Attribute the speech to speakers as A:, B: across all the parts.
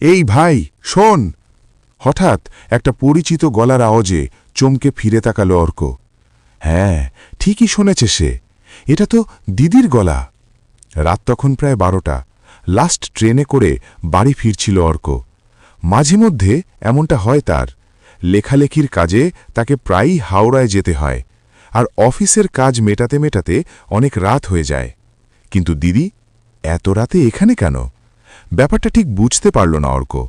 A: এই ভাই, শোন। হঠাৎ একটা পরিচিত গলার আওয়াজে চমকে ফিরে তাকালো অর্ক। হ্যাঁ ঠিকই শুনেছে সে। এটা তো দিদির গলা। রাত তখন প্রায় বারোটা। লাস্ট ট্রেনে করে বাড়ি ফিরছিল অর্ক। মাঝে মধ্যে এমনটা হয় তার। লেখালেখির কাজে তাকে প্রায়ই হাওড়ায় যেতে হয়। আর অফিসের কাজ মেটাতে মেটাতে অনেক রাত হয়ে যায়। কিন্তু দিদি, এত রাতে এখানে কেন? ব্যাপারটা ঠিক বুঝতে পারল না অর্ক।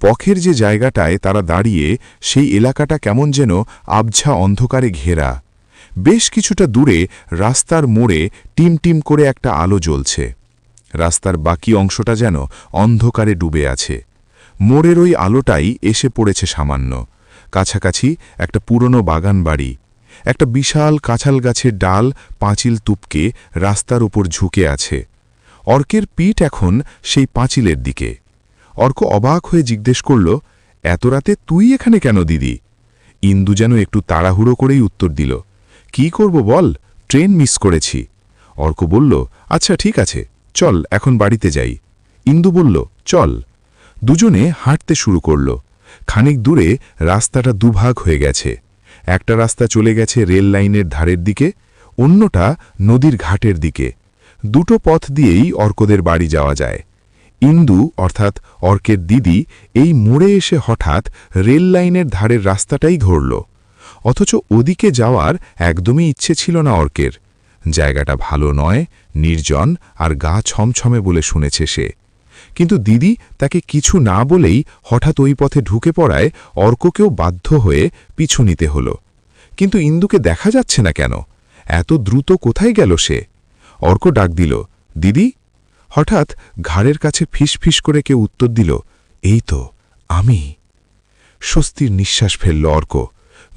A: পখের যে জায়গাটায় তারা দাঁড়িয়ে সেই এলাকাটা কেমন যেন আবঝা অন্ধকারে ঘেরা। বেশ কিছুটা দূরে রাস্তার মোড়ে টিম টিম করে একটা আলো জ্বলছে। রাস্তার বাকি অংশটা যেন অন্ধকারে ডুবে আছে। মোড়ের ওই আলোটাই এসে পড়েছে সামান্য। কাছাকাছি একটা পুরনো বাগান বাড়ি। একটা বিশাল কাঁঠাল গাছের ডাল পাঁচিল তুপকে রাস্তার উপর ঝুঁকে আছে। অর্কের পিঠ এখন সেই পাঁচিলের দিকে। অর্ক অবাক হয়ে জিজ্ঞেস করল, এত রাতে তুই এখানে কেন দিদি? ইন্দু যেন একটু তাড়াহুড়ো করেই উত্তর দিল, কি করব বল, ট্রেন মিস করেছি। অর্ক বলল আচ্ছা ঠিক আছে, চল, এখন বাড়িতে যাই। ইন্দু বলল, চল। দুজনে হাঁটতে শুরু করল। খানিক দূরে রাস্তাটা দুভাগ হয়ে গেছে। একটা রাস্তা চলে গেছে রেল লাইনের ধারের দিকে, অন্যটা নদীর ঘাটের দিকে। দুটো পথ দিয়েই অর্কদের বাড়ি যাওয়া যায়। ইন্দু, অর্থাৎ অর্কের দিদি, এই মোড়ে এসে হঠাৎ রেল লাইনের ধারের রাস্তাটাই ধরল। অথচ ওদিকে যাওয়ার একদমই ইচ্ছে ছিল না অর্কের। জায়গাটা ভালো নয়, নির্জন আর গা ছমছমে বলে শুনেছে সে। কিন্তু দিদি তাকে কিছু না বলেই হঠাৎ ওই পথে ঢুকে পড়ায় অর্ককেও বাধ্য হয়ে পিছু নিতে হল। কিন্তু ইন্দুকে দেখা যাচ্ছে না কেন? এত দ্রুত কোথায় গেল সে? অর্ক ডাক দিল, দিদি? হঠাৎ ঘাড়ের কাছে ফিস ফিস করে কেউ উত্তর দিল, এই তো, আমি। স্বস্তির নিঃশ্বাস ফেলল অর্ক,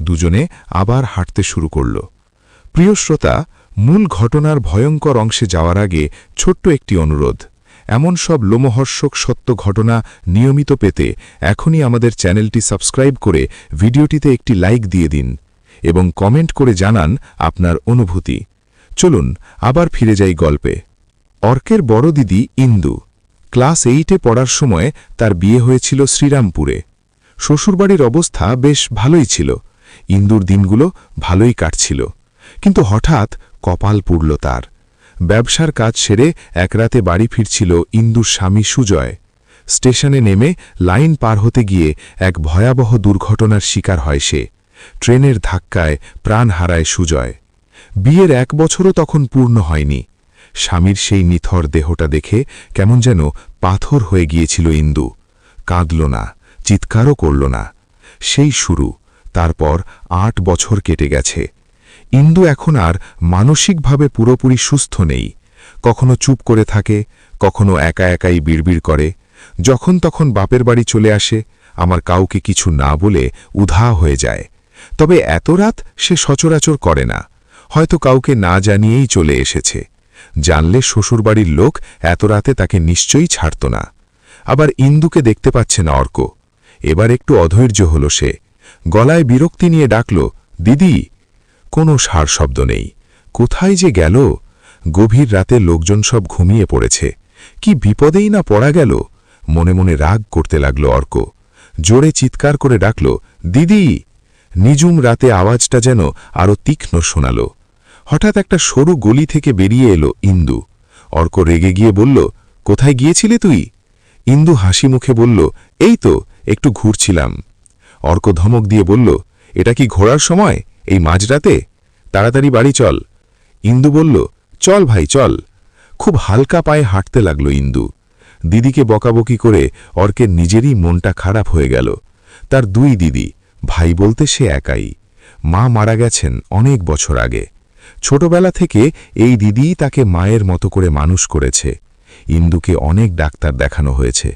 A: দুজনে আবার হাঁটতে শুরু করল। প্রিয় শ্রোতা, মূল ঘটনার ভয়ঙ্কর অংশে যাওয়ার আগে ছোট্ট একটি অনুরোধ, এমন সব লোমহর্ষক সত্য ঘটনা নিয়মিত পেতে এখনই আমাদের চ্যানেলটি সাবস্ক্রাইব করে ভিডিওটিতে একটি লাইক দিয়ে দিন এবং কমেন্ট করে জানান আপনার অনুভূতি। চলুন, আবার ফিরে যাই গল্পে। অর্কের বড় দিদি ইন্দু। ক্লাস এইটে পড়ার সময় তার বিয়ে হয়েছিল শ্রীরামপুরে। শ্বশুরবাড়ির অবস্থা বেশ ভালোই ছিল। ইন্দুর দিনগুলো ভালোই কাটছিল। কিন্তু হঠাৎ কপাল পুড়ল তার। ব্যবসার কাজ সেরে এক রাতে বাড়ি ফিরছিল ইন্দুর স্বামী সুজয়। স্টেশনে নেমে লাইন পার হতে গিয়ে এক ভয়াবহ দুর্ঘটনার শিকার হয় সে। ট্রেনের ধাক্কায় প্রাণ হারায় সুজয়। বিয়ের এক বছরও তখন পূর্ণ হয়নি। স্বামীর সেই নিথর দেহটা দেখে কেমন যেন পাথর হয়ে গিয়েছিল ইন্দু। কাঁদল না, চিৎকারও করল না। সেই শুরু, তারপর আট বছর কেটে গেছে। ইন্দু এখন আর মানসিকভাবে পুরোপুরি সুস্থ নেই। কখনো চুপ করে থাকে, কখনো একা একাই বিড়বিড় করে। যখন তখন বাপের বাড়ি চলে আসে, আমার কাউকে কিছু না বলে উধা হয়ে যায়। তবে এত রাত সে সচরাচর করে না। হয়তো কাউকে না জানিয়েই চলে এসেছে। জানলে শ্বশুরবাড়ির লোক এত রাতে তাকে নিশ্চয়ই ছাড়ত না। আবার ইন্দুকে দেখতে পাচ্ছে না অর্ক। এবার একটু অধৈর্য হল সে। গলায় বিরক্তি নিয়ে ডাকল, দিদি, কোনো সার শব্দ নেই। কোথায় যে গেল? গভীর রাতে লোকজন সব ঘুমিয়ে পড়েছে। কি বিপদেই না পড়া গেল? মনে মনে রাগ করতে লাগল অর্ক। জোরে চিৎকার করে ডাকল, দিদি! নিজুম রাতে আওয়াজটা যেন আরও তীক্ষ্ণ শোনাল। হঠাৎ একটা সরু গলি থেকে বেরিয়ে এলো ইন্দু। অর্ক রেগে গিয়ে বলল, কোথায় গিয়েছিলে তুই? ইন্দু হাসি মুখে বলল, এই তো, একটু ঘুরছিলাম। অর্ক ধমক দিয়ে বলল, এটা কি ঘোরার সময়? এই মাঝরাতে? তাড়াতাড়ি বাড়ি চল। ইন্দু বলল, চল ভাই, চল। খুব হালকা পায়ে হাঁটতে লাগল ইন্দু। দিদিকে বকাবকি করে অর্কের নিজেরই মনটা খারাপ হয়ে গেল। তার দুই দিদি, ভাই বলতে সে একাই। মা মারা গেছেন অনেক বছর আগে। ছোটবেলা থেকে এই দিদিই তাকে মায়ের মতো করে মানুষ করেছে। ইন্দুকে অনেক ডাক্তার দেখানো হয়েছে।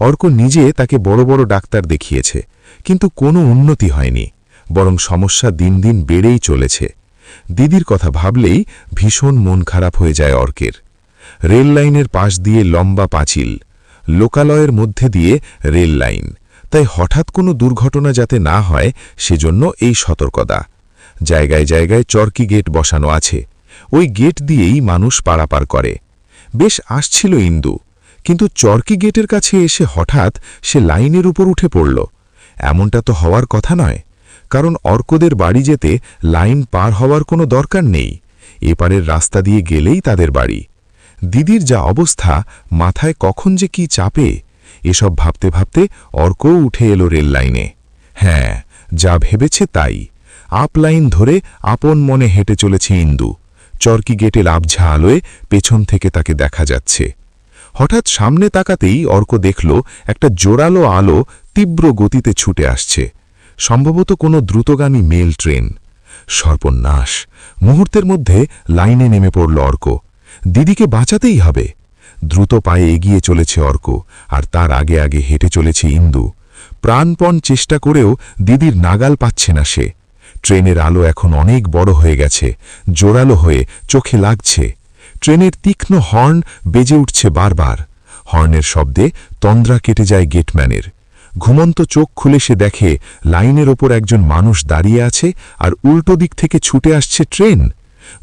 A: অর্ক নিজে তাকে বড় বড় ডাক্তার দেখিয়েছে, কিন্তু কোনো উন্নতি হয়নি, বরং সমস্যা দিন দিন বেড়েই চলেছে। দিদির কথা ভাবলেই ভীষণ মন খারাপ হয়ে যায় অর্কের। রেল লাইনের পাশ দিয়ে লম্বা পাঁচিল, লোকালয়ের মধ্যে দিয়ে রেল লাইন, তাই হঠাৎ কোনো দুর্ঘটনা যাতে না হয়, সেজন্য এই সতর্কতা। জায়গায় জায়গায় চরকি গেট বসানো আছে। ওই গেট দিয়েই মানুষ পারাপার করে। বেশ আসছিল ইন্দু, কিন্তু চরকি গেটের কাছে এসে হঠাৎ সে লাইনের উপর উঠে পড়ল। এমনটা তো হওয়ার কথা নয়, কারণ অর্কদের বাড়ি যেতে লাইন পার হওয়ার কোনো দরকার নেই। এপারের রাস্তা দিয়ে গেলেই তাদের বাড়ি। দিদির যা অবস্থা, মাথায় কখন যে কি চাপে, এসব ভাবতে ভাবতে অর্কও উঠে এলো রেল লাইনে। হ্যাঁ যা ভেবেছে তাই। আপ লাইন ধরে আপন মনে হেঁটে চলেছে ইন্দু। চরকি গেটের আবঝা আলোয় পেছন থেকে তাকে দেখা যাচ্ছে। হঠাৎ সামনে তাকাতেই অর্ক দেখল একটা জোরালো আলো তীব্র গতিতে ছুটে আসছে। সম্ভবত কোনো দ্রুতগামী মেল ট্রেন। সর্বনাশ, মুহূর্তের মধ্যে লাইনে নেমে পড়ল অর্ক। দিদিকে বাঁচাতেই হবে। দ্রুত পায়ে এগিয়ে চলেছে অর্ক, আর তার আগে আগে হেঁটে চলেছে ইন্দু। প্রাণপণ চেষ্টা করেও দিদির নাগাল পাচ্ছে না সে। ট্রেনের আলো এখন অনেক বড় হয়ে গেছে, জোরালো হয়ে চোখে লাগছে। ট্রেনের তীক্ষ্ণ হর্ন বেজে উঠছে বারবার। হর্নের শব্দে তন্দ্রা কেটে যায় গেটম্যানের। ঘুমন্ত চোখ খুলে সে দেখে লাইনের ওপর একজন মানুষ দাঁড়িয়ে আছে আর উল্টো দিক থেকে ছুটে আসছে ট্রেন।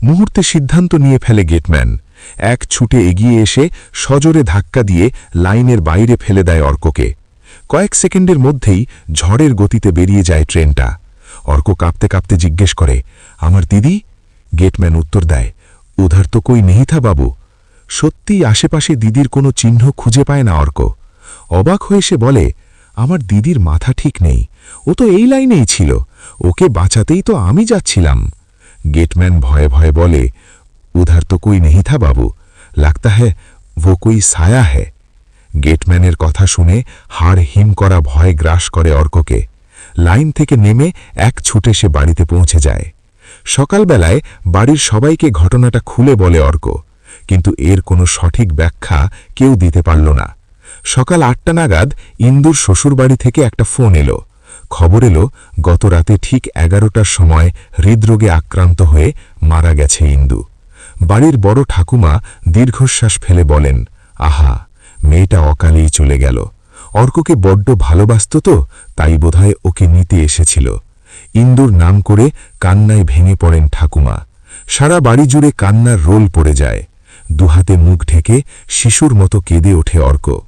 A: মুহূর্তে সিদ্ধান্ত নিয়ে ফেলে গেটম্যান। এক ছুটে এগিয়ে এসে সজোরে ধাক্কা দিয়ে লাইনের বাইরে ফেলে দেয় অর্ককে। কয়েক সেকেন্ডের মধ্যেই ঝড়ের গতিতে বেরিয়ে যায় ট্রেনটা। অর্ক কাঁপতে কাঁপতে জিজ্ঞেস করে, আমার দিদি? গেটম্যান উত্তর দেয়, উধার তো কই নেহি থা বাবু। সত্যিই আশেপাশে দিদির কোনো চিহ্ন খুঁজে পায় না অর্ক। অবাক হয়ে সে বলে, আমার দিদির মাথা ঠিক নেই। ও তো এই লাইনেই ছিল। ওকে বাঁচাতেই তো আমি যাচ্ছিলাম। গেটম্যান ভয়ে ভয়ে বলে, উধার তো কই নেহি থা বাবু? লাগতা হ্যাঁ ভো কই সায়া হ্যাঁ গেটম্যানের কথা শুনে হাড় হিম করা ভয় গ্রাস করে অর্ককে। লাইন থেকে নেমে এক ছুটে সে বাড়িতে পৌঁছে যায়। সকালবেলায় বাড়ির সবাইকে ঘটনাটা খুলে বলে অর্ক, কিন্তু এর কোনো সঠিক ব্যাখ্যা কেউ দিতে পারল না। সকাল আটটা নাগাদ ইন্দুর শ্বশুরবাড়ি থেকে একটা ফোন এলো। খবর এলো গত রাতে ঠিক এগারোটার সময় হৃদরোগে আক্রান্ত হয়ে মারা গেছে ইন্দু। বাড়ির বড় ঠাকুমা দীর্ঘশ্বাস ফেলে বলেন, আহা, মেয়েটা অকালেই চলে গেল। অর্ককে বড্ড ভালোবাসত তো, তাই বোধহয় ওকে নিতে এসেছিল। ইন্দুর নাম করে কান্নায় ভেঙে পড়েন ঠাকুমা। সারা বাড়ি জুড়ে কান্নার রোল পড়ে যায়। দুহাতে মুখ ঢেকে শিশুর মতো কেঁদে ওঠে অর্ক।